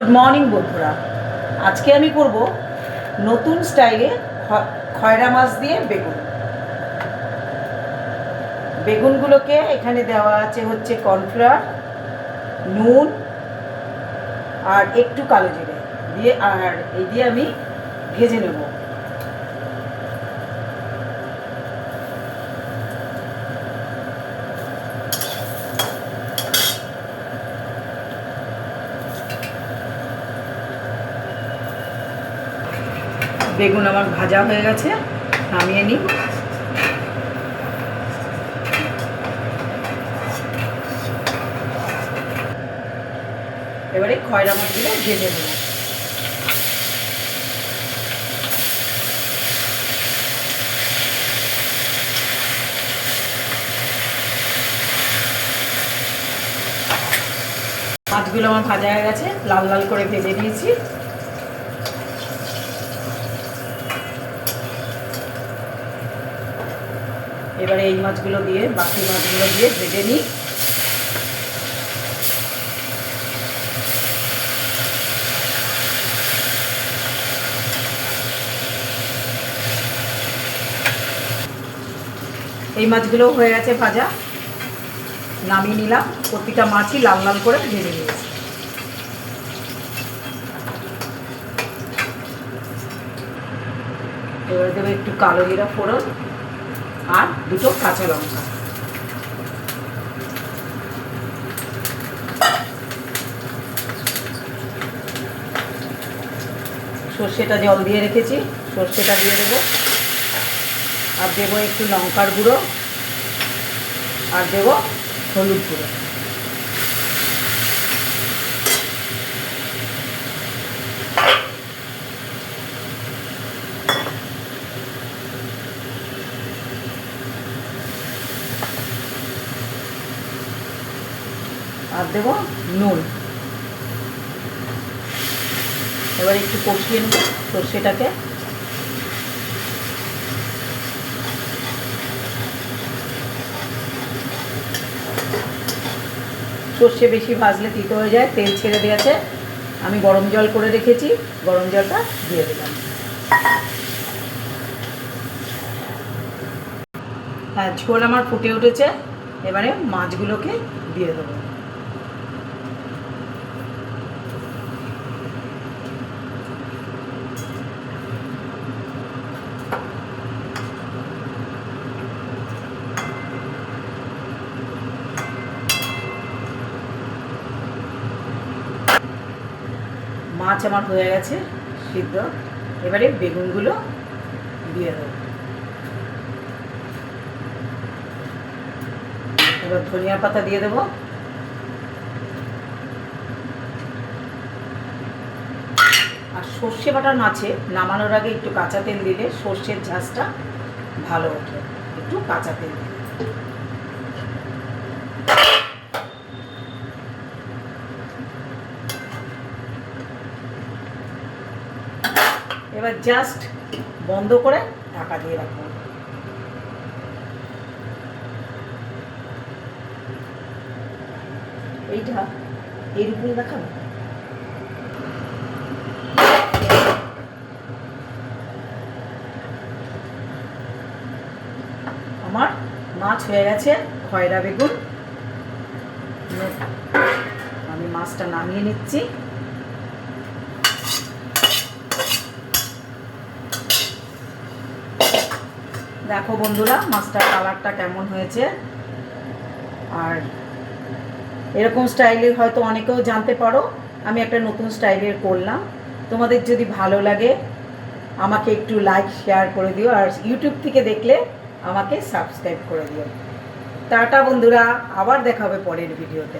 Good morning বন্ধুরা। আজকে আমি করব নতুন স্টাইলে খয়রা মাছ দিয়ে বেগুন। বেগুনগুলোকে এখানে দেওয়া আছে হচ্ছে কর্নফ্লাওয়ার, নুন আর একটু কালো জিরে দিয়ে, আর এই দিয়ে আমি ভেজে নেব। বেগুন আমার ভাজা হয়ে গেছে, নামিয়ে নিই। এবারে খয়রা মাছগুলো ভেজে নেব। মাছগুলো আমার ভাজা হয়ে গেছে, লাল লাল করে ভেজে নিয়েছি। এবারে এই মাছগুলো দিয়ে, বাকি মাছগুলো দিয়ে ভেজে নিই। এই মাছগুলো হয়ে গেছে ভাজা। নামিয়ে নিলাম। প্রতিটা মাছই লাল লাল করে ভেজে নিয়েছি। এবারে দেবো একটু কালো জিরা ফোড়ন। আর দুটো কাঁচা লঙ্কা। সর্ষেটা জল দিয়ে রেখেছি, সর্ষেটা দিয়ে দেবো। আর দেবো একটু লঙ্কার গুঁড়ো, আর দেবো হলুদ গুঁড়ো। আর দেবো নুন। এবার একটু কষিয়ে নেব সর্ষেটাকে। সর্ষে বেশি ভাজলে তিতো হয়ে যায়, তেল ছেড়ে দিয়েছে আমি গরম জল করে রেখেছি, গরম জলটা দিয়ে দিলাম। হ্যাঁ ঝোল আমার ফুটে উঠেছে, এবারে মাছগুলোকে দিয়ে দেবো। মাছ আমার হয়ে গেছে, সিদ্ধ। এবারে বেগুনগুলো দিয়ে দেবো। এবার ধনিয়া পাতা দিয়ে দেবো। আর সর্ষে বাটার মাছে নামানোর আগে একটু কাঁচা তেল দিলে সর্ষের ঝাঁসটা ভালো ওঠে। একটু কাঁচা তেল দিলে। এবার জাস্ট বন্ধ করে ঢাকা দিয়ে রাখব এইটা এইরকম দেখাবো? আমার মাছ হয়ে গেছে, খয়রা বেগুন। আমি মাছটা নামিয়ে নিচ্ছি। দেখো বন্ধুরা, মাছটার কালারটা কেমন হয়েছে। আর এরকম স্টাইলে হয়তো অনেকেও জানতে পারো, আমি একটা নতুন স্টাইলের করলাম। তোমাদের যদি ভালো লাগে, আমাকে একটু লাইক শেয়ার করে দিও, আর ইউটিউব থেকে দেখলে আমাকে সাবস্ক্রাইব করে দিও। টাটা বন্ধুরা, আবার দেখা হবে পরের ভিডিওতে